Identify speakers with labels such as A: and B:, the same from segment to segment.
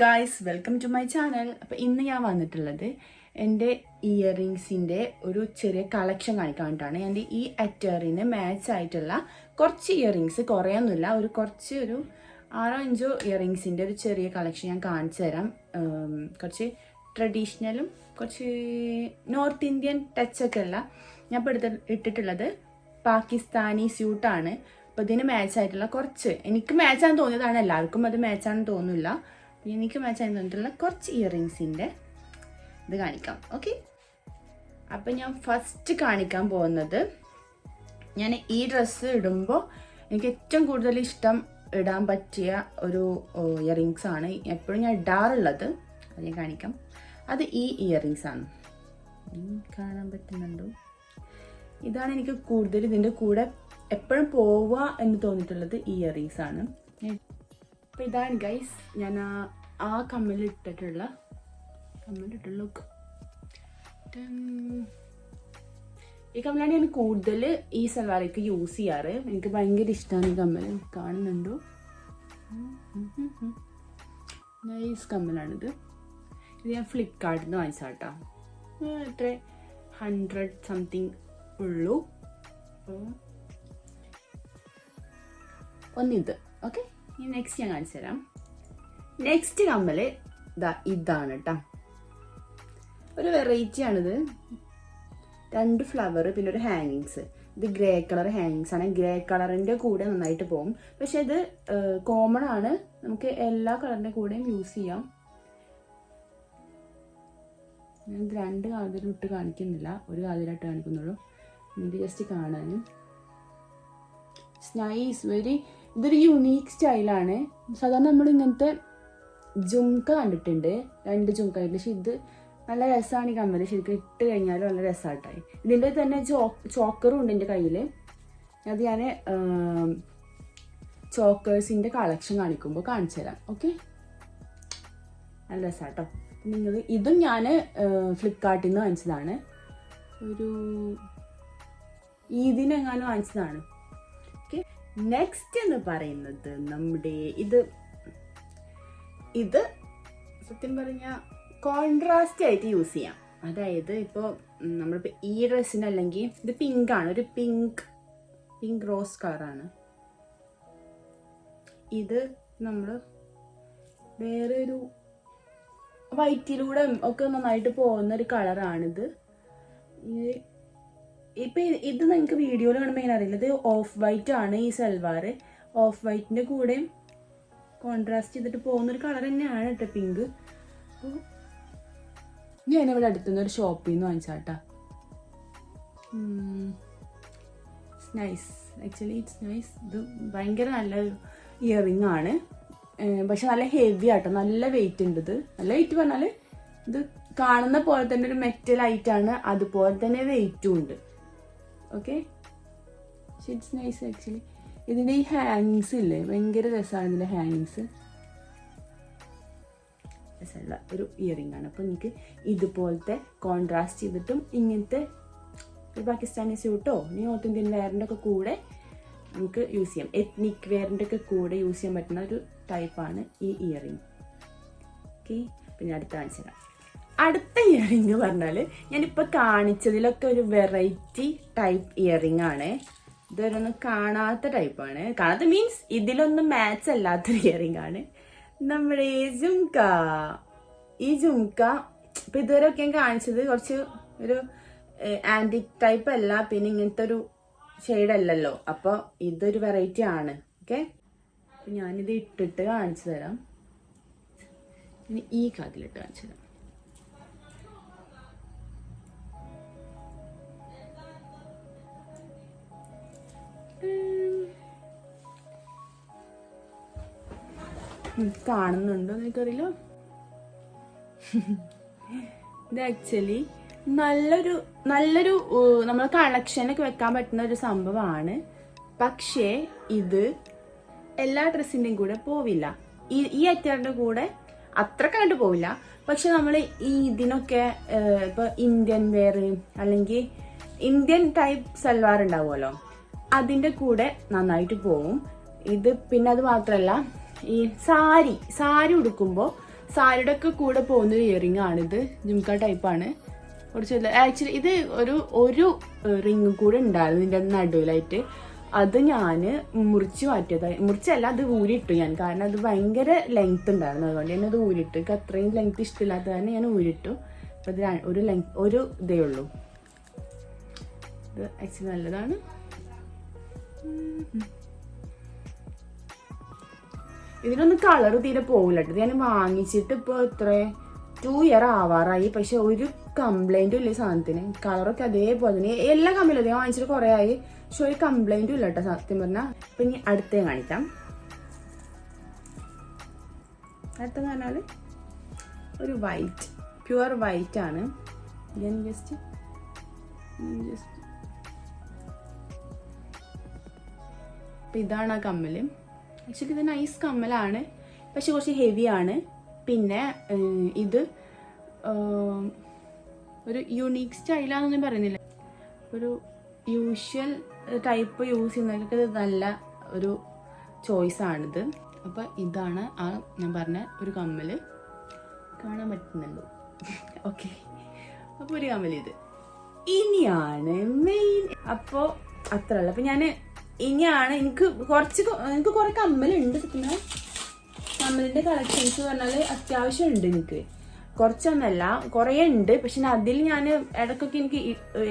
A: Guys welcome to my channel അപ്പോൾ ഇന്ന് ഞാൻ വന്നിട്ടുള്ളത് എന്റെ ഇയറിങ്സിന്റെ ഒരു ചെറിയ കളക്ഷൻ കാണിക്കാൻ വേണ്ടിയിട്ടാണ് എന്റെ ഈ അറ്ററിന് മാച്ച് ആയിട്ടുള്ള കുറച്ച് ഇയറിങ്സ് കുറേയൊന്നുമില്ല. ഒരു കുറച്ച് ഒരു ആറോ അഞ്ചോ ഇയറിങ്സിന്റെ ഒരു ചെറിയ കളക്ഷൻ ഞാൻ കാണിച്ചു തരാം. കുറച്ച് ട്രഡീഷണലും കുറച്ച് നോർത്ത് ഇന്ത്യൻ ടച്ചൊക്കെ ഉള്ള ഞാൻ ഇപ്പോൾ എടുത്ത് ഇട്ടിട്ടുള്ളത് പാകിസ്ഥാനി സ്യൂട്ടാണ് അപ്പോൾ ഇതിന് മാച്ച് ആയിട്ടുള്ള കുറച്ച്. എനിക്ക് മാച്ച് ആണെന്ന് തോന്നിയതാണ്. എല്ലാവർക്കും അത് മാച്ച് ആണെന്ന് തോന്നില്ല എനിക്ക് മാച്ച് തോന്നിയിട്ടുള്ള കുറച്ച് ഇയറിങ്സിന്റെ ഇത് കാണിക്കാം. ഓക്കെ അപ്പം ഞാൻ ഫസ്റ്റ് കാണിക്കാൻ പോകുന്നത് ഞാൻ ഈ ഡ്രസ്സ് ഇടുമ്പോൾ എനിക്ക് ഏറ്റവും കൂടുതൽ ഇഷ്ടം ഇടാൻ പറ്റിയ ഒരു ഇയറിങ്സ് ആണ്. എപ്പോഴും ഞാൻ ഇടാറുള്ളത്. അത് ഞാൻ കാണിക്കാം. അത് ഈ ഇയറിങ്സ് ആണ്. കാണാൻ പറ്റുന്നുണ്ടോ? ഇതാണ് എനിക്ക് കൂടുതൽ ഇതിന്റെ കൂടെ എപ്പോഴും പോവുക എന്ന് തോന്നിയിട്ടുള്ളത് ഇയറിങ്സ് ആണ്. അപ്പോൾ ഇതാണ് ഗൈസ് ഞാൻ ആ ആ കമ്മലിട്ടിട്ടുള്ള കമ്മലിട്ടുള്ള ലുക്ക് ഈ കമ്മലാണ് ഞാൻ കൂടുതൽ ഈ സൽവാറേക്ക് യൂസ് ചെയ്യാറ്. എനിക്ക് ഭയങ്കര ഇഷ്ടമാണ് ഈ കമ്മൽ കാണുന്നുണ്ടോ? നൈസ് കമ്മലാണിത്. ഇത് ഞാൻ ഫ്ലിപ്കാർട്ടിൽ നിന്ന് വാങ്ങിച്ചാട്ടോ എത്ര ഹൺഡ്രഡ് സംതിങ് ഉള്ളൂ. ഒന്നിത് ഓക്കെ ഇനി നെക്സ്റ്റ് ഞാൻ കാണിച്ചു തരാം. നെക്സ്റ്റ് കമ്മൽ ഇതാ ഇതാണ് കേട്ടോ ഒരു വെറൈറ്റി ആണിത്. രണ്ട് ഫ്ലവർ പിന്നെ ഒരു ഹാങ്ങിങ്സ് ഇത് ഗ്രേ കളർ ഹാങ്ങിങ്സ് ആണ്. ഗ്രേ കളറിന്റെ കൂടെ നന്നായിട്ട് പോകും പക്ഷെ ഇത് കോമൺ ആണ്. നമുക്ക് എല്ലാ കളറിന്റെ കൂടെയും യൂസ് ചെയ്യാം. ഞാൻ രണ്ട് കാതിലും ഇട്ട് കാണിക്കുന്നില്ല. ഒരു കാതിലായിട്ട് കാണിക്കുന്നുള്ളൂ. എനിക്ക് ജസ്റ്റ് കാണാനും നൈസ് വെരി ഇതൊരു യുണീക്ക് സ്റ്റൈലാണ് സാധാരണ നമ്മൾ ഇങ്ങനത്തെ ജുംക കണ്ടിട്ടുണ്ട്. രണ്ട് ജുംക പക്ഷെ ഇത് നല്ല രസമാണ് ഈ കമ്മൽ. ശരിക്കും ഇട്ട് കഴിഞ്ഞാൽ നല്ല രസമായിട്ടായി ഇതിന്റെ തന്നെ ചോ ചോക്കറും ഉണ്ട് എന്റെ കയ്യിൽ അത് ഞാൻ ചോക്കേഴ്സിന്റെ കളക്ഷൻ കാണിക്കുമ്പോൾ കാണിച്ചു തരാം. ഓക്കെ? നല്ല രസമാട്ടോ നിങ്ങൾ ഇതും ഞാൻ ഫ്ലിപ്കാർട്ടിൽ നിന്ന് വാങ്ങിച്ചതാണ്. ഒരു ഈദിനെങ്ങാനും വാങ്ങിച്ചതാണ്. ഓക്കെ? നെക്സ്റ്റ് എന്ന് പറയുന്നത് നമ്മുടെ ഇത് ഇത് സത്യം പറഞ്ഞ കോൺട്രാസ്റ്റ് ആയിട്ട് യൂസ് ചെയ്യാം. അതായത് ഇപ്പോൾ നമ്മളിപ്പോൾ ഈ ഡ്രസ്സിന് അല്ലെങ്കിൽ ഇത് പിങ്ക് ആണ് ഒരു പിങ്ക് പിങ്ക് റോസ് കളറാണ് ഇത് നമ്മൾ വേറെ ഒരു വൈറ്റിലൂടെ ഒക്കെ നന്നായിട്ട് പോകുന്ന ഒരു കളറാണിത് ഇപ്പൊ ഇത് നിങ്ങൾക്ക് വീഡിയോയിൽ കാണുമ്പോൾ എങ്ങനെ അറിയില്ല? ഇത് ഓഫ് വൈറ്റ് ആണ് ഈ സൽവാർ. ഓഫ് വൈറ്റിന്റെ കൂടെ കോൺട്രാസ്റ്റ് ചെയ്തിട്ട് പോകുന്ന ഒരു കളർ തന്നെയാണ് കേട്ടോ പിങ്ക് അപ്പോൾ ഞാൻ ഇവിടെ അടുത്തുനിന്ന് ഒരു ഷോപ്പിൽ നിന്ന് വാങ്ങിച്ചാട്ടാ നൈസ് ആക്ച്വലി ഇറ്റ്സ് നൈസ് ഇത് ഭയങ്കര നല്ല ഇയറിംഗ് ആണ്. പക്ഷെ നല്ല ഹെവി ആട്ടോ. നല്ല വെയിറ്റ് ഉണ്ട് ഇത്. നല്ല വെയിറ്റ് പറഞ്ഞാൽ ഇത് കാണുന്ന പോലെ തന്നെ ഒരു മെറ്റൽ ആയിട്ടാണ് അതുപോലെ തന്നെ വെയിറ്റും ഉണ്ട്. ഓക്കെ ഇറ്റ്സ് നൈസ് ആക്ച്വലി ഇതിന്റെ ഈ ഹാങ്ങിങ്സ് ഇല്ലേ? ഭയങ്കര രസമാണ് ഇതിന്റെ ഹാങ്ങിങ്സ് രസമുള്ള ഒരു ഇയറിംഗ് ആണ്. അപ്പോൾ നിങ്ങൾക്ക് ഇതുപോലത്തെ കോൺട്രാസ്റ്റ് ചെയ്തിട്ടും ഇങ്ങനത്തെ ഒരു പാകിസ്ഥാനി സ്യൂട്ടോ ഇനി നോർത്ത് ഇന്ത്യൻ വെയറിന്റെ ഒക്കെ കൂടെ നമുക്ക് യൂസ് ചെയ്യാം. എത്നിക് വെയറിന്റെ ഒക്കെ കൂടെ യൂസ് ചെയ്യാൻ പറ്റുന്ന ഒരു ടൈപ്പാണ് ഈ ഇയറിംഗ് ഓക്കെ പിന്നെ അടുത്ത കാണിച്ചു തരാം. അടുത്ത ഇയറിംഗ് പറഞ്ഞാൽ ഞാനിപ്പോൾ കാണിച്ചതിലൊക്കെ ഒരു വെറൈറ്റി ടൈപ്പ് ഇയറിംഗ് ആണ്. ഇതൊരൊന്നും കാണാത്ത ടൈപ്പാണ് കാണാത്ത മീൻസ് ഇതിലൊന്നും മാച്ച് അല്ലാത്തൊരു ഇയറിംഗ് ആണ്. നമ്മുടെ ഈ ജുംക. ഈ ജുംക ഇപ്പം ഇതുവരെയൊക്കെ ഞാൻ കാണിച്ചത് കുറച്ച് ഒരു ആന്റിക് ടൈപ്പ് അല്ല പിന്നെ ഇങ്ങനത്തെ ഒരു ഷെയ്ഡ് അല്ലല്ലോ. അപ്പോൾ ഇതൊരു വെറൈറ്റി ആണ്. ഓക്കെ ഞാനിത് ഇട്ടിട്ട് കാണിച്ചു തരാം. ഈ കാതിലിട്ട് കാണിച്ചു തരാം. കാണുന്നുണ്ടോ എനിക്കറിയില്ല ഇത് ആക്ച്വലി നല്ലൊരു നല്ലൊരു നമ്മൾ കളക്ഷനൊക്കെ വെക്കാൻ പറ്റുന്ന ഒരു സംഭവമാണ്. പക്ഷേ ഇത് എല്ലാ ഡ്രസ്സിന്റെയും കൂടെ പോവില്ല. ഈ ഈ അറ്റാറിന്റെ കൂടെ അത്ര കണ്ടു പോവില്ല. പക്ഷെ നമ്മൾ ഈ ഇതിനൊക്കെ ഇപ്പൊ ഇന്ത്യൻ വെയർ അല്ലെങ്കിൽ ഇന്ത്യൻ ടൈപ്പ് സൽവാർ ഉണ്ടാവുമല്ലോ? അതിന്റെ കൂടെ നന്നായിട്ട് പോവും. ഇത് പിന്നെ അത് മാത്രമല്ല ഈ സാരി സാരി ഉടുക്കുമ്പോൾ സാരിയുടെ ഒക്കെ കൂടെ പോകുന്ന ഇയറിംഗ് ആണിത്. ജുംക്ക ടൈപ്പാണ് കുറച്ച് ആക്ച്വലി ഇത് ഒരു ഒരു റിങ് കൂടെ ഉണ്ടായിരുന്നു ഇതിന്റെ നടുവിലായിട്ട്. അത് ഞാൻ മുറിച്ച് മാറ്റിയതായി മുറിച്ചല്ല അത് ഊരിട്ടു ഞാൻ. കാരണം അത് ഭയങ്കര ലെങ്ത് ഉണ്ടായിരുന്നു. അതുകൊണ്ട് ഞാൻ അത് ഊരിട്ടു എനിക്ക് അത്രയും ലെങ്ത് ഇഷ്ടമില്ലാത്ത കാരണം ഞാൻ ഊരിട്ടു അപ്പം ഇത് ഒരു ലെങ്ത് ഒരു ഇതേ ഉള്ളൂ. ഇത് ആക്ച്വലി നല്ലതാണ്. ഇതിനൊന്നും കളർ തീരെ പോകില്ല കേട്ടോ ഞാൻ വാങ്ങിച്ചിട്ട് ഇപ്പോൾ എത്ര ടു ഇയർ ആവാറായി. പക്ഷെ ഒരു കംപ്ലൈന്റും ഇല്ല സാധനത്തിന്. കളറൊക്കെ അതേപോലെ തന്നെ. എല്ലാ കമ്പനിയിലും ഞാൻ വാങ്ങിച്ചിട്ട് കുറേ ആയി. പക്ഷെ ഒരു കംപ്ലൈന്റും ഇല്ല കേട്ടോ സത്യം പറഞ്ഞാൽ അപ്പം ഇനി അടുത്ത കാണിക്കാം. അടുത്തെന്ന് പറഞ്ഞാൽ ഒരു വൈറ്റ് പ്യുവർ വൈറ്റ് ആണ്. ഞാൻ ജസ്റ്റ് ജസ്റ്റ് അപ്പം ഇതാണ് ആ കമ്മൽ ആക്ച്വലി ഇത് നൈസ് കമ്മലാണ്. പക്ഷെ കുറച്ച് ഹെവിയാണ് പിന്നെ ഇത് ഒരു യുണീക്ക് സ്റ്റൈലാണെന്നൊന്നും പറയുന്നില്ല. ഒരു യൂഷ്വൽ ടൈപ്പ് യൂസ് ചെയ്യുന്നവർക്ക് ഇത് നല്ല ഒരു ചോയ്സ് ആണിത്. അപ്പോൾ ഇതാണ് ആ ഞാൻ പറഞ്ഞ ഒരു കമ്മൽ കാണാൻ പറ്റുന്നുണ്ടോ? ഓക്കെ അപ്പോൾ ഒരു കമ്മൽ ഇത്. ഇനിയാണ് മെയിൻ അപ്പോൾ അത്ര ഉള്ളു അപ്പോൾ ഞാൻ ഇനിയാണ് എനിക്ക് കുറച്ച് എനിക്ക് കുറേ കമ്മലുണ്ട് സത്യം കമ്മലിന്റെ കളക്ഷൻസ് പറഞ്ഞാൽ അത്യാവശ്യം ഉണ്ട് എനിക്ക്. കുറച്ചൊന്നല്ല കുറേ ഉണ്ട്. പക്ഷെ അതിൽ ഞാൻ ഇടയ്ക്കൊക്കെ എനിക്ക്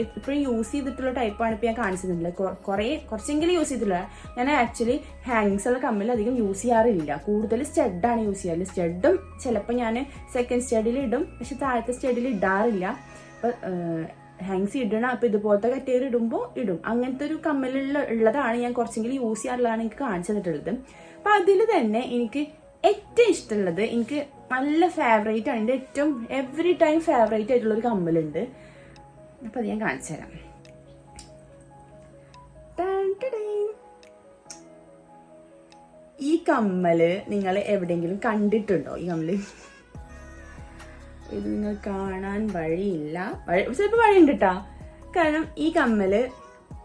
A: എപ്പോഴും യൂസ് ചെയ്തിട്ടുള്ള ടൈപ്പാണ് ഇപ്പോൾ ഞാൻ കാണിച്ചിട്ടുള്ളത്. കുറേ കുറച്ചെങ്കിലും യൂസ് ചെയ്തിട്ടുള്ള. ഞാൻ ആക്ച്വലി ഹാങ്സ് ഉള്ള കമ്മൽ അധികം യൂസ് ചെയ്യാറില്ല. കൂടുതൽ സ്റ്റെഡാണ് യൂസ് ചെയ്യാറ്. സ്റ്റെഡും ചിലപ്പോൾ ഞാൻ സെക്കൻഡ് സ്റ്റഡിൽ ഇടും. പക്ഷെ താഴത്തെ സ്റ്റഡിൽ ഇടാറില്ല. അപ്പം ഹാങ്സ് ഇടണം. അപ്പോൾ ഇതുപോലത്തെ കറ്റേർ ഇടുമ്പോൾ ഇടും. അങ്ങനത്തെ ഒരു കമ്മലുള്ള ഉള്ളതാണ് ഞാൻ കുറച്ചെങ്കിലും യൂസ് ചെയ്യാറുള്ളതാണ് എനിക്ക് കാണിച്ചു തന്നിട്ടുള്ളത്. അപ്പം അതിൽ തന്നെ എനിക്ക് ഏറ്റവും ഇഷ്ടമുള്ളത് എനിക്ക് നല്ല ഫേവറേറ്റ് ആണ്. എന്റെ ഏറ്റവും എവറി ടൈം ഫേവറേറ്റ് ആയിട്ടുള്ള ഒരു കമ്മലുണ്ട്. അപ്പം അത് ഞാൻ കാണിച്ചു തരാം. ഈ കമ്മൽ നിങ്ങൾ എവിടെയെങ്കിലും കണ്ടിട്ടുണ്ടോ? ഈ കമ്മൽ? ഇത് നിങ്ങൾ കാണാൻ വഴിയില്ല. വഴി ചിലപ്പോൾ വഴിയുണ്ട് കേട്ടാ കാരണം ഈ കമ്മൽ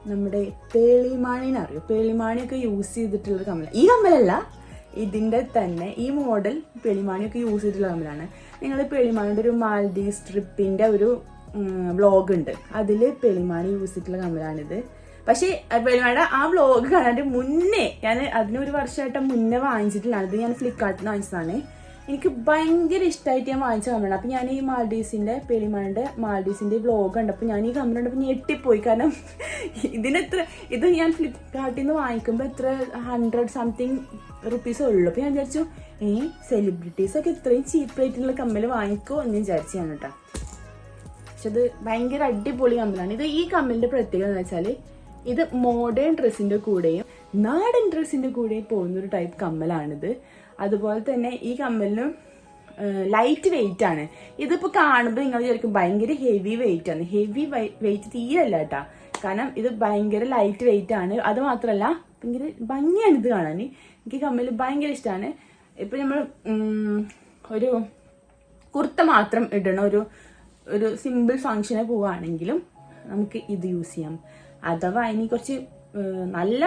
A: നമ്മുടെ പേളിമാണിനെ അറിയോ? പേളിമാണിയൊക്കെ യൂസ് ചെയ്തിട്ടുള്ള കമ്മൽ ഈ കമ്മലല്ല ഇതിന്റെ തന്നെ ഈ മോഡൽ പേളിമാണിയൊക്കെ യൂസ് ചെയ്തിട്ടുള്ള കമ്മലാണ്. നിങ്ങൾ പേളിമാണിയുടെ ഒരു മാൽഡീവ്സ് ട്രിപ്പിന്റെ ഒരു വ്ളോഗ് ഉണ്ട്. അതിൽ പേളിമാണി യൂസ് ചെയ്തിട്ടുള്ള കമ്മലാണിത്. പക്ഷേ പേളിമാണിയുടെ ആ വ്ളോഗ് കാണാൻ മുന്നേ ഞാൻ അതിനൊരു വർഷമായിട്ട് മുന്നേ വാങ്ങിച്ചിട്ടില്ല. ഇത് ഞാൻ ഫ്ലിപ്കാർട്ടിൽ നിന്ന് വാങ്ങിച്ചതാണ്. എനിക്ക് ഭയങ്കര ഇഷ്ടമായിട്ട് ഞാൻ വാങ്ങിച്ച കമ്മലാണ് അപ്പം ഞാൻ ഈ മാൽഡീവ്സിന്റെ പെളിമാണിന്റെ മാൽഡീവ്സിന്റെ വ്ലോഗ് കണ്ടപ്പോൾ ഞാൻ ഈ കമ്പനി കണ്ടപ്പോൾ ഞെട്ടിപ്പോയി. കാരണം ഇതിനെത്ര ഇത് ഞാൻ ഫ്ലിപ്കാർട്ടിൽ നിന്ന് വാങ്ങിക്കുമ്പോൾ എത്ര ഹൺഡ്രഡ് സംതിങ് റുപ്പീസ് ഉള്ളൂ. അപ്പോൾ ഞാൻ വിചാരിച്ചു ഈ സെലിബ്രിറ്റീസൊക്കെ ഇത്രയും ചീപ്പ് റേറ്റിലുള്ള കമ്മൽ വാങ്ങിക്കുമോ എന്ന് വിചാരിച്ചു ഞാൻ കേട്ടോ. പക്ഷെ അത് ഭയങ്കര അടിപൊളി കമ്മലാണ് ഇത് ഈ കമ്മലിന്റെ പ്രത്യേകത എന്ന് വെച്ചാൽ ഇത് മോഡേൺ ഡ്രസ്സിന്റെ കൂടെയും നാടൻ ഡ്രസ്സിന്റെ കൂടെയും പോകുന്നൊരു ടൈപ്പ് കമ്മലാണിത്. അതുപോലെ തന്നെ ഈ കമ്മലിനും ലൈറ്റ് വെയിറ്റ് ആണ്. ഇതിപ്പോൾ കാണുമ്പോൾ നിങ്ങൾ വിചാരിക്കും ഭയങ്കര ഹെവി വെയിറ്റ് ആണ്. ഹെവി വെയിറ്റ് തീരല്ല കേട്ടാ. കാരണം ഇത് ഭയങ്കര ലൈറ്റ് വെയിറ്റ് ആണ്. അത് മാത്രമല്ല ഭയങ്കര ഭംഗിയാണ് ഇത് കാണാൻ. എനിക്ക് കമ്മൽ ഭയങ്കര ഇഷ്ടമാണ് ഇപ്പൊ നമ്മൾ ഒരു കുർത്ത മാത്രം ഇടണ. ഒരു ഒരു സിമ്പിൾ ഫങ്ഷന് പോവാണെങ്കിലും നമുക്ക് ഇത് യൂസ് ചെയ്യാം. അഥവാ ഇനി കുറച്ച് നല്ല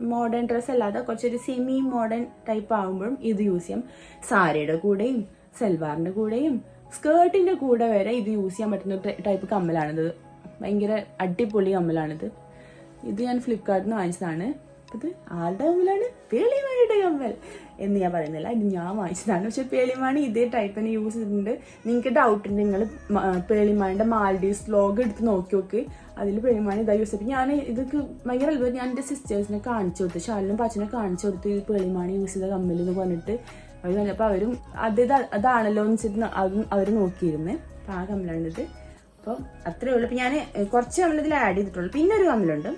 A: മോഡേൺ ഡ്രസ്സ് അല്ലാതെ കുറച്ചൊരു സെമി മോഡേൺ ടൈപ്പ് ആകുമ്പോഴും ഇത് യൂസ് ചെയ്യാം. സാരിയുടെ കൂടെയും സൽവാറിന്റെ കൂടെയും സ്കേർട്ടിന്റെ കൂടെ വരെ ഇത് യൂസ് ചെയ്യാൻ പറ്റുന്ന ടൈപ്പ് കമ്മലാണിത്. ഭയങ്കര അടിപൊളി കമ്മലാണിത്. ഇത് ഞാൻ ഫ്ലിപ്കാർട്ടിൽ നിന്ന് വാങ്ങിച്ചതാണ്. ഇത് ആളുടെ കമ്മലാണ് പേളിമാണിയുടെ കമ്മൽ എന്ന് ഞാൻ പറയുന്നില്ല. ഇത് ഞാൻ വാങ്ങിച്ചതാണ് പക്ഷെ പേളിമാണി ഇതേ ടൈപ്പ് തന്നെ യൂസ് ചെയ്തിട്ടുണ്ട്. നിങ്ങൾക്ക് ഡൗട്ട് ഉണ്ട് നിങ്ങൾ പേളിമാണിന്റെ മാൽഡീവ്സ് വ്ലോഗ് എടുത്ത് നോക്കി നോക്ക്. അതിൽ പേളിമാണി ഇതാ യൂസ് ചെയ്തിട്ട് ഞാൻ ഇതൊക്കെ ഭയങ്കര അത്ഭുതം ഞാൻ എന്റെ സിസ്റ്റേഴ്സിനെ കാണിച്ചു കൊടുത്തു. ഷാലിനും പച്ചനെ കാണിച്ചു കൊടുത്തു ഈ പേളിമാണി യൂസ് ചെയ്ത കമ്മൽ എന്ന് പറഞ്ഞിട്ട്. അവർ അപ്പോൾ അവരും അത് അതാണല്ലോ എന്ന് വെച്ചിട്ട് അതും അവർ നോക്കിയിരുന്നേ. അപ്പം ആ കമ്മലാണിത് അപ്പോൾ അത്രേ ഉള്ളൂ. അപ്പം ഞാൻ കുറച്ച് കമ്മൽ ഇതിൽ ആഡ് ചെയ്തിട്ടുള്ളൂ. പിന്നെ ഒരു കമ്മലുണ്ട്.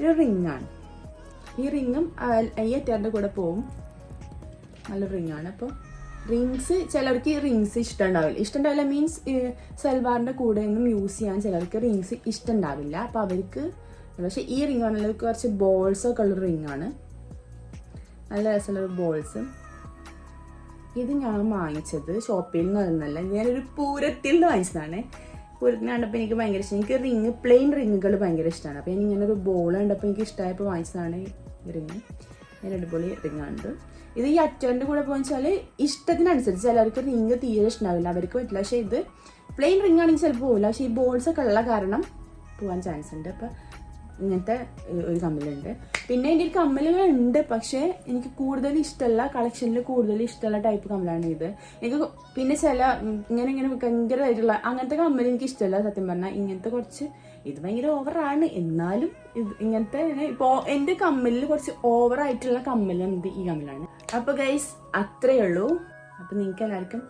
A: ഒരു റിങ്ങാണ് ഈ റിങ്ങും അയ്യറ്റാറിന്റെ കൂടെ പോവും. നല്ല റിങ്ങാണ്. അപ്പോൾ റിങ്സ് ചിലർക്ക് റിങ്സ് ഇഷ്ടമുണ്ടാവില്ല. ഇഷ്ടമുണ്ടാവില്ല മീൻസ് സൽവാറിന്റെ കൂടെ ഒന്നും യൂസ് ചെയ്യാൻ ചിലർക്ക് റിങ്സ് ഇഷ്ടമുണ്ടാവില്ല. അപ്പോൾ അവർക്ക് പക്ഷേ ഈ റിങ് ആണെങ്കിൽ കുറച്ച് ബോൾസ് ഒക്കെ ഉള്ള റിംഗ് ആണ് നല്ല രസമുള്ള ബോൾസ് ഇത് ഞാൻ വാങ്ങിച്ചത് ഷോപ്പിൽ നിന്ന് വരുന്നല്ല ഞാനൊരു പൂരത്തിൽ നിന്ന് വാങ്ങിച്ചതാണ്. പൂരത്തിന് കണ്ടപ്പോൾ എനിക്ക് ഭയങ്കര ഇഷ്ടം. എനിക്ക് റിങ് പ്ലെയിൻ റിങ്ങുകൾ ഭയങ്കര ഇഷ്ടമാണ്. അപ്പോൾ ഞാൻ ഇങ്ങനെ ഒരു ബോൾ കണ്ടപ്പോൾ എനിക്ക് ഇഷ്ടമായപ്പോൾ വാങ്ങിച്ചതാണ്. റിങ് ഞാൻ അടിപൊളി റിങ് ഇത് ഈ അറ്റോന്റെ കൂടെ പോകുന്ന വെച്ചാൽ ഇഷ്ടത്തിനനുസരിച്ച് ചിലർക്ക് റിങ് തീരെ ഇഷ്ടമാവില്ല അവർക്ക് പറ്റില്ല. പക്ഷേ ഇത് പ്ലെയിൻ റിങ് ആണെങ്കിൽ ചിലപ്പോൾ പോകില്ല പക്ഷേ ഈ ബോൾസ് ഒക്കെ ഉള്ള കാരണം പോകാൻ ചാൻസ് ഉണ്ട്. അപ്പം ഇങ്ങനത്തെ ഒരു കമ്മലുണ്ട്. പിന്നെ എന്റെ ഒരു കമ്മലുകളുണ്ട് പക്ഷേ എനിക്ക് കൂടുതൽ ഇഷ്ടമുള്ള കളക്ഷനിൽ കൂടുതൽ ഇഷ്ടമുള്ള ടൈപ്പ് കമ്മലാണ് ഇത്. എനിക്ക് പിന്നെ ചില ഇങ്ങനെ ഇങ്ങനെ ഭയങ്കരമായിട്ടുള്ള അങ്ങനത്തെ കമ്മൽ എനിക്ക് ഇഷ്ടമല്ല സത്യം പറഞ്ഞാൽ ഇങ്ങനത്തെ കുറച്ച് ഇത് ഭയങ്കര ഓവറാണ് എന്നാലും ഇത് ഇങ്ങനത്തെ ഇപ്പോൾ എന്റെ കമ്മലിൽ കുറച്ച് ഓവറായിട്ടുള്ള കമ്മലുണ്ട് ഈ കമ്മലാണ്. അപ്പോൾ ഗൈസ് അത്രയേ ഉള്ളൂ. അപ്പോൾ നിങ്ങൾക്ക് എല്ലാവർക്കും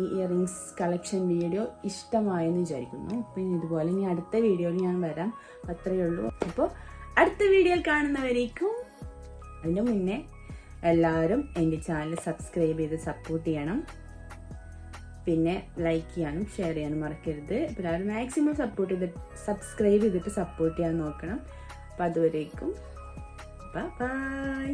A: ഈ ഇയറിങ്സ് കളക്ഷൻ വീഡിയോ ഇഷ്ടമായെന്ന് വിചാരിക്കുന്നു. ഇനി ഇതുപോലെ ഇനി അടുത്ത വീഡിയോയിൽ ഞാൻ വരാം. അത്രയേ ഉള്ളൂ. അപ്പോൾ അടുത്ത വീഡിയോയിൽ കാണുന്നവരേക്കും അതിന്റെ മുന്നേ എല്ലാവരും എന്റെ ചാനൽ സബ്സ്ക്രൈബ് ചെയ്ത് സപ്പോർട്ട് ചെയ്യണം. പിന്നെ ലൈക്ക് ചെയ്യാനും ഷെയർ ചെയ്യാനും മറക്കരുത്. എല്ലാവരും മാക്സിമം സപ്പോർട്ട് ചെയ്ത് സബ്സ്ക്രൈബ് ചെയ്തിട്ട് സപ്പോർട്ട് ചെയ്യാൻ നോക്കണം. അപ്പം അതുവരേക്കും. ബൈ